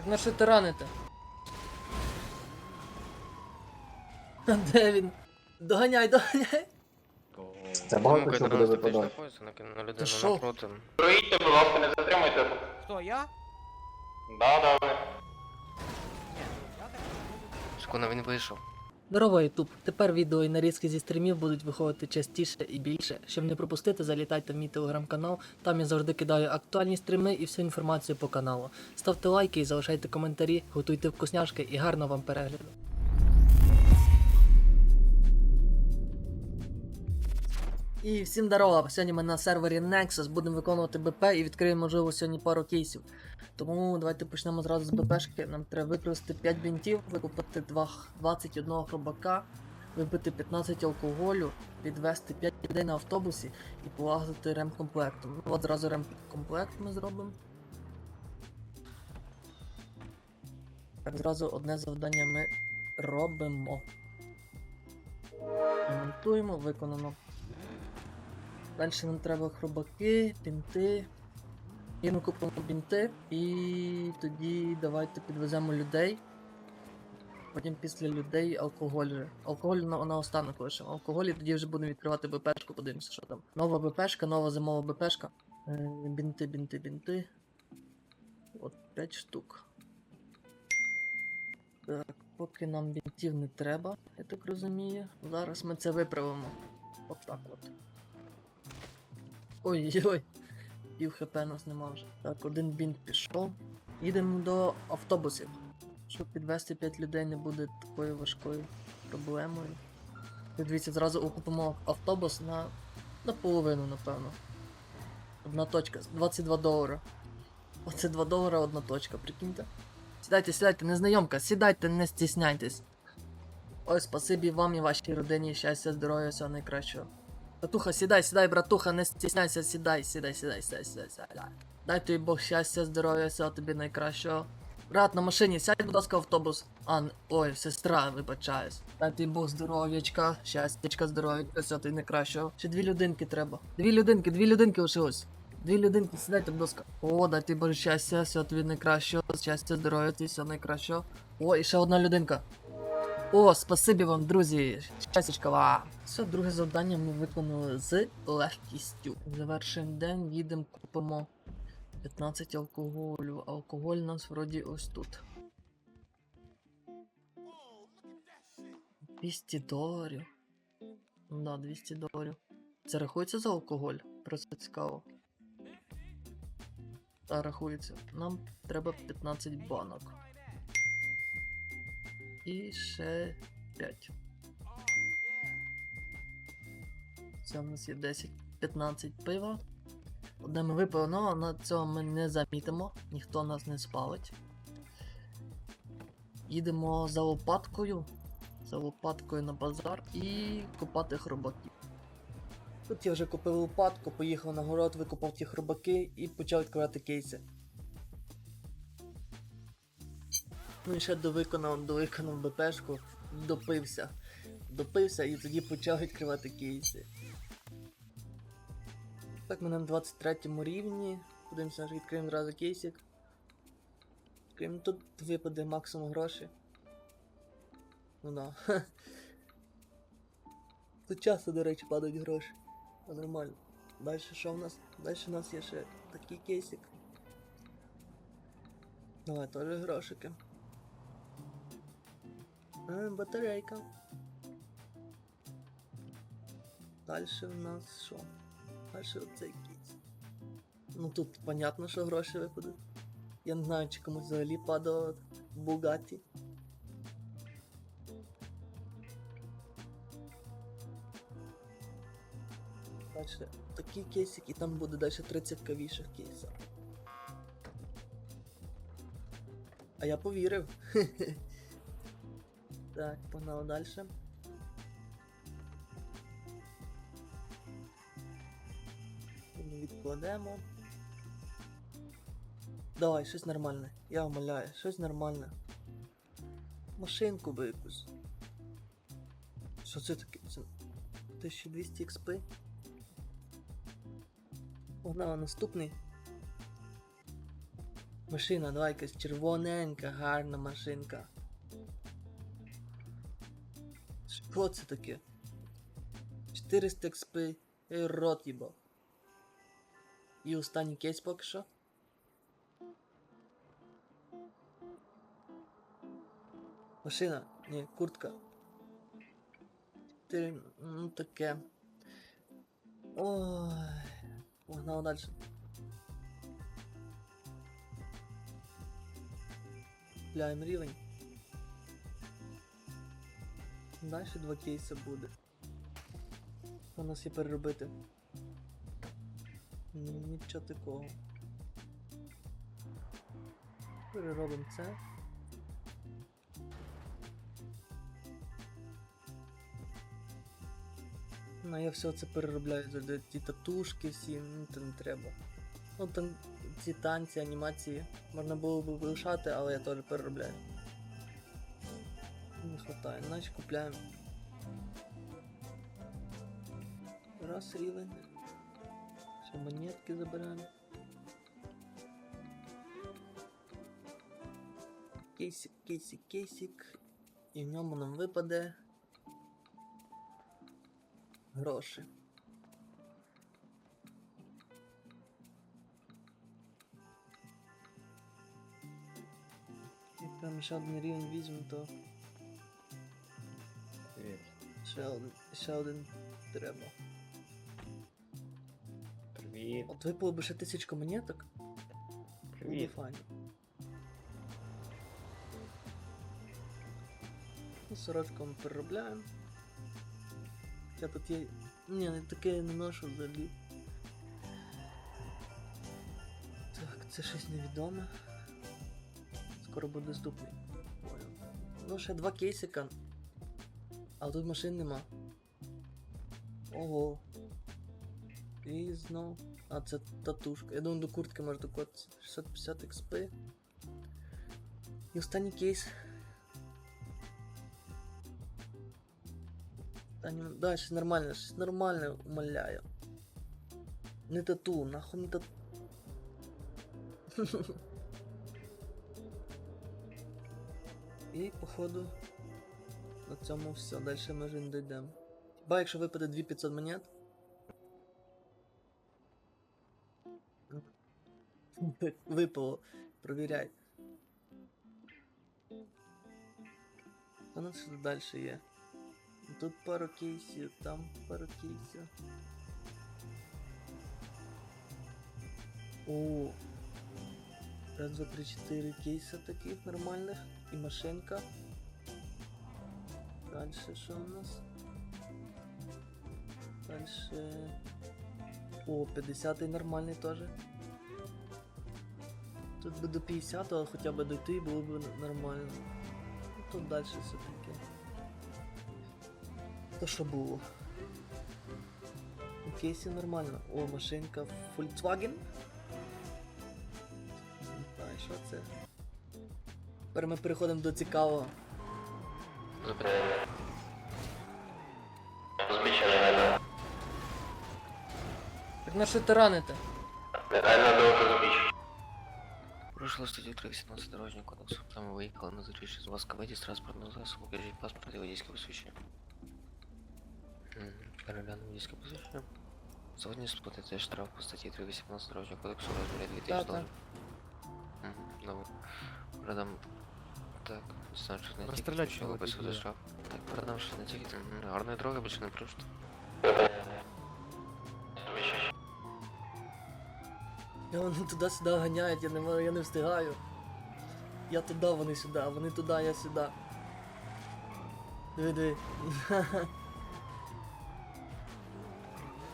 Так на що тараните? А Де він? Доганяй, доганяй! Це багато чого буде випадати. На людину на що? напроти. Проїдьте, будь ласка, не затримуйте. Хто, я? Да, да, ви. Шкона він вийшов. Здорово, Ютуб! Тепер відео і нарізки зі стрімів будуть виходити частіше і більше. Щоб не пропустити, залітайте в мій телеграм-канал. Там я завжди кидаю актуальні стріми і всю інформацію по каналу. Ставте лайки і залишайте коментарі, готуйте вкусняшки і гарного вам перегляду. І всім здорово! Сьогодні ми на сервері Nexus будемо виконувати БП і відкриємо, можливо, сьогодні пару кейсів. Тому давайте почнемо зразу з БПшки. Нам треба використати 5 бінтів, викупити 2, 21 хробака, вибити 15 алкоголю, відвести 5 людей на автобусі і полагодити ремкомплектом. Ну, от зразу ремкомплект ми зробимо. Так, зразу одне завдання ми робимо. Монтуємо, виконано. Далі нам треба хробаки, пінти. І ми купимо бінти і тоді давайте підвеземо людей. Потім після людей алкоголь. Алкоголь на, на останок лишимо. Алкоголь і тоді вже будемо відкривати БПшку, подивимося, що там. Нова БПшка, нова зимова БПшка. Е, бінти, бінти, бінти. От 5 штук. Так, поки нам бінтів не треба, я так розумію. Зараз ми це виправимо. Отак от. Ой-ой-ой. Пів хп нас нема вже. Так, один бінт пішов. Їдемо до автобусів. Щоб підвести 5 людей не буде такою важкою проблемою. Дивіться, зразу окупимо автобус на, на половину, напевно. Одна точка, 22 долара. Оце 2 долара одна точка, прикиньте. Сідайте, сідайте, незнайомка, сідайте, не стісняйтесь. Ой, спасибі вам і вашій родині, щастя, здоров'я, всього найкращого. Братуха, сідай, сідай, братуха, не стісняйся, сідай, сідай, сідай, сідай, сідай, сідай. Дай тобі Бог щастя, здоров'я, всього тобі найкращого. Брат, на машині, сядь, будь ласка, автобус. А, ой, сестра, вибачаюсь. Дай тобі Бог здоров'ячка, щастячка, здоров'ячка, всього тобі найкращого. Ще дві людинки треба. Дві людинки, дві людинки лишилось. Дві людинки, сідайте, будь ласка. О, дай тобі Боже щастя, всього тобі найкращого, щастя, здоров'я, тобі всього найкращого. О, і ще одна людинка. О, спасибі вам, друзі. Вам. Все, друге завдання ми виконали з легкістю. Завершуємо день, їдемо, купимо 15 алкоголю. Алкоголь у нас вроді ось тут. 200 доларів. Ну Да, 200 доларів. Це рахується за алкоголь? Просто цікаво. Та рахується. Нам треба 15 банок. І ще 5. Це у нас є 10-15 пива. Одне ми але на цього ми не замітимо, ніхто нас не спалить. Їдемо за лопаткою. За лопаткою на базар і копати хробаків. Тут я вже купив лопатку, поїхав на город, викопав ті хробаки і почав відкривати кейси. Ну ще довиконав, довиконав БПшку, допився. Допився і тоді почав відкривати кейси. Так, ми на 23 рівні. Подивимося, відкриємо одразу кейсик. Відкриємо, тут випаде максимум грошей. Ну да. Тут часто, до речі, падають гроші. А нормально. Далі що в нас? Далі у нас є ще такий кейсик. Давай теж грошики. Батарейка. Далі у нас що? Далі оцей кейс. Ну тут понятно, що гроші випадуть. Я не знаю, чи комусь взагалі падало Бугаті. Далі такий кейсик і там буде далі 30 кавіших кейсів. А я повірив. Так, погнали далі. Відкладемо. Давай, щось нормальне. Я умоляю, щось нормальне. Машинку би якусь. Що це таке? Це 1200 XP. Погнали наступний. Машина, давай якась червоненька, гарна машинка. Що це таке? 400 XP. Ей, рот їбав. І останній кейс поки що. Машина, ні, куртка. Ти, ну таке. Ой. Погнав далі. Пляємо рівень. Далі два кейси буде. У нас є переробити? Нічого такого. Переробимо це. Ну, я все це переробляю за ті татушки всі, ну це не треба. Ну там ці танці, анімації можна було б лишати, але я теж переробляю. Не хватає, значить купляємо. Раз рівень. Ще монетки заберемо. Кейсик, кейсик, кейсик. І в ньому нам випаде гроші. Як прям ще один рівень візьму, то Привіт. ще один, ще один треба. Привіт. От випало би ще тисячку монеток, буде Привіт. файно. І сорочку ми переробляємо. Хоча тут є. Ні, не таке я не ношу взагалі. Так, це щось невідоме. Скоро буде доступний. Понял. Ну, ще два кейсика. А тут машин нема. Ого. І знов. А, це татушка. Я думаю, до куртки може докотитися. 650 XP. І останній кейс. Останній... Да, щось нормальне, щось нормальне, умоляю. Не тату, нахуй не тату. І походу на цьому все. Далі ми вже не дійдемо. Хіба якщо випаде 2500 монет? Випало. Провіряй. Що нас тут далі є? Тут пару кейсів, там пару кейсів. О. Раз, два, три, чотири кейса таких нормальних. І машинка. Дальше що у нас? Дальше. О, 50 нормальний теж. Тут би до 50, але хоча б дойти було б нормально. Тут далі все таке. То що було? У кейсі нормально. О, машинка Volkswagen. Так, що це? Тепер ми переходимо до цікавого. Так на що ти раните? Реально довго збіч. Прошло статью 317 дорожнього кодексу. Там выехал на зустріч з вас кабеті з транспортного засобу. Кажіть паспорт і водійське посвідчення. Переглянув водійське посвідчення. Сьогодні сплатите штраф по статье 318 дорожнього кодексу в розмірі 2000 долларов. Ну, добре. Продам. Так. Значит, на Расстрелять тикет человека, сначала да. за. Так, продам что на тикет. Мгм, Гарная дорога, больше не прошу. Я вони туди-сюди ганяють, я не, я не встигаю. Я туди, вони сюди, а вони туди, я сюди. Диви, диви.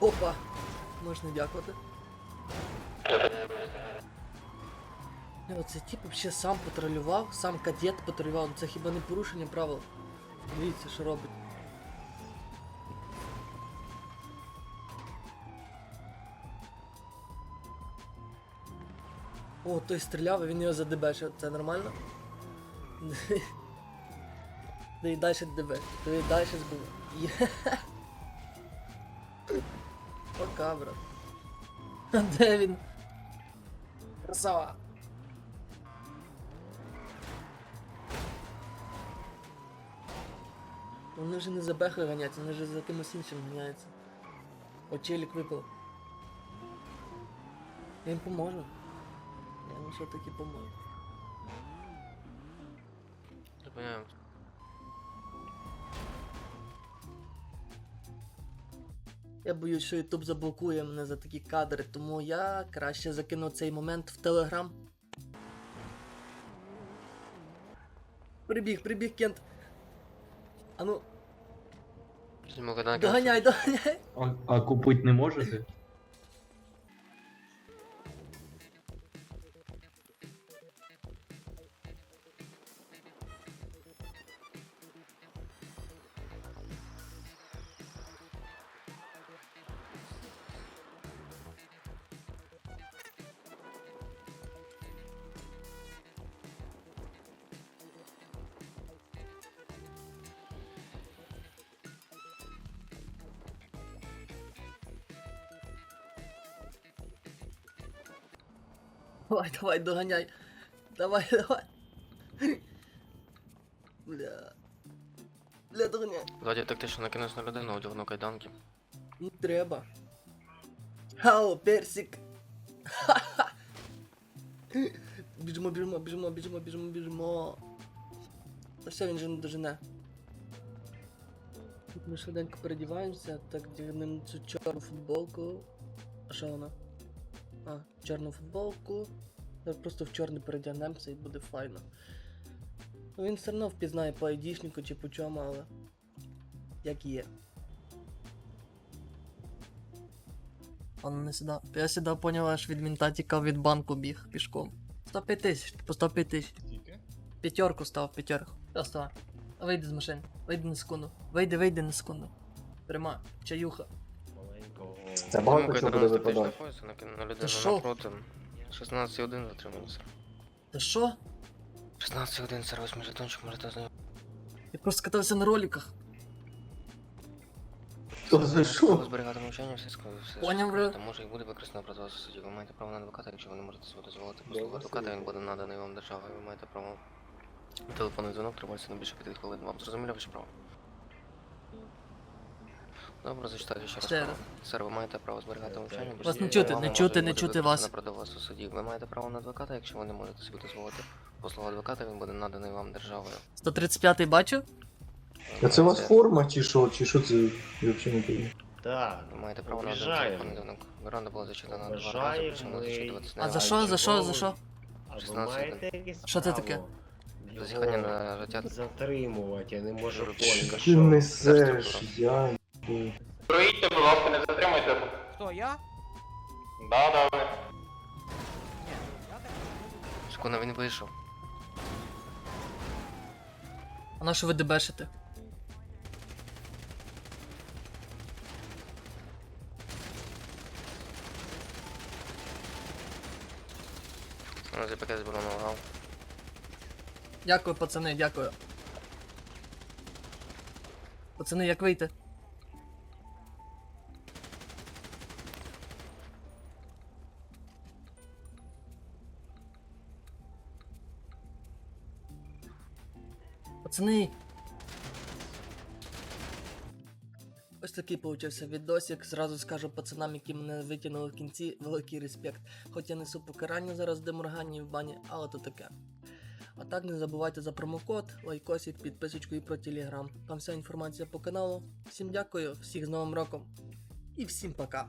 Опа! Можна дякувати. Е, Оце тип взагалі сам патрулював, сам кадет патрулював, Ну, це хіба не порушення правил? Дивіться, що робить. О, той стріляв, і він його задебешив. Це нормально? Да і далі дебеш. То і далі збив. Пока, брат. А де він? Красава. Вони вже не за беха ганяються, вони вже за кимось іншим ганяються. Очелік випав. Я їм поможу. Я їм все таки поможу. Зупиняємо. Я боюсь, що Ютуб заблокує мене за такі кадри, тому я краще закину цей момент в Телеграм. Прибіг, прибіг, Кент. Доганяй, доганяй. А, а купити не можете? Давай, давай, доганяй. Давай, давай. Бля. Бля, доганяй. Владі тактично накинусь на людину, одягну кайданки. Не треба. Хау, персик. Ха-ха. Біжимо, біжимо, біжимо, біжимо, біжимо, біжимо. Та все, він же не дожене. Тут ми швиденько передіваємося, так дігнемо цю чорну футболку. А що вона? А, чорну футболку. Просто в чорний передягнемося і буде файно. Ну він все одно впізнає по айдішнику чи по чому, але. Як є. Он не сюди. Я сюди поняв, аж від мінта тікав від банку біг пішком. 105 тисяч, по 105 тисяч. П'ятерку став, п'ятерку. Що? Вийди з машини, вийди на секунду. Вийди, вийди на секунду. Тримай, чаюха. Це багато чого буде випадати. На людину Та що? напроти. 16.1 затриманий, сер. Та що? 16.1, сер, ось мій жетончик, можете знайомити. Я просто катався на роликах. То за що? Зберігати мовчання, все сказали, все. Поняв, бро. скажете, Може і буде використано проти вас у суді. Ви маєте право на адвоката, якщо ви не можете собі дозволити послугу адвоката, він буде наданий вам державою. Ви маєте право. Телефонний дзвінок тривається не більше 5 хвилин. Вам зрозуміли ваше право? Добре, зачитаю ще раз. Ще раз. Сер, ви маєте право зберігати мовчання. більше Вас не чути, не чути, не чути вас. проти вас у суді. Ви маєте право на адвоката, якщо ви не можете собі дозволити послугу адвоката, він буде наданий вам державою. 135-й бачив? А це у вас форма чи що? Чи що це? Я взагалі не розумію. Так, Ви маєте право на один Обіжаємо. телефонний дзвінок. Була зачитана два рази, Обіжаємо причому ми. зачитуватися не А за що, за що, за що? а ви 16 маєте якесь Що це право таке? його на життя. Затримувати, я не можу Що поняти. Ти що. несеш, я. Проїдьте, будь ласка, не затримуйте. Хто, я? Да, да, ви. Ні, я так не він вийшов. А на що ви дебешите? Наразі пакет зборонного гав. Дякую, пацани, дякую. Пацани, як вийти? Пацани. Ось такий получився відосик. Зразу скажу пацанам, які мене витягнули в кінці, великий респект. Хоч я несу покарання зараз деморгані в бані, але то таке. А так не забувайте за промокод, лайкосик, підписочку і про телеграм. Там вся інформація по каналу. Всім дякую, всіх з Новим роком і всім пока.